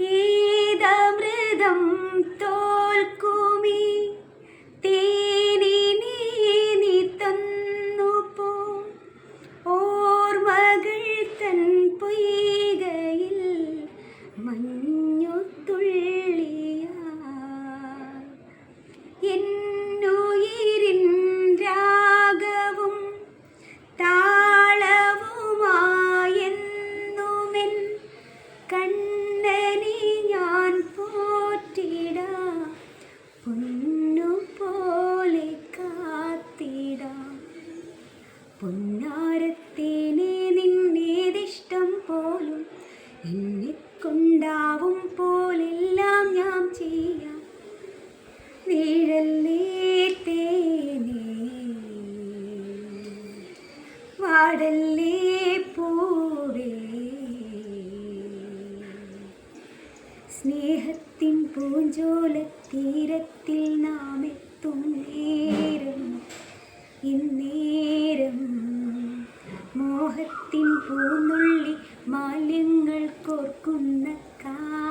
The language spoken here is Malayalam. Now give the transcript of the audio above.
ഏതമൃതം തോൽക്കുമി? തേനിനെ നീ തന്നു പോ ഓർമ്മകൾ തൻ പൊയ്കയിൽ പൊന്നാരത്തേനെ നിന്നേതിഷ്ടം പോലും എന്നെക്കൊണ്ടാവും പോലെല്ലാം ഞാൻ ചെയ്യാം. നിഴല്ലേ തേനേ വാടല്ലേ പൂവേ സ്നേഹത്തിൻ പൂഞ്ചോലത്തീരത്തിൽ നാം എത്തും മോഹത്തിൻ പൂന്നുള്ളി മാലിന്യങ്ങൾ കോർക്കുന്ന കാലം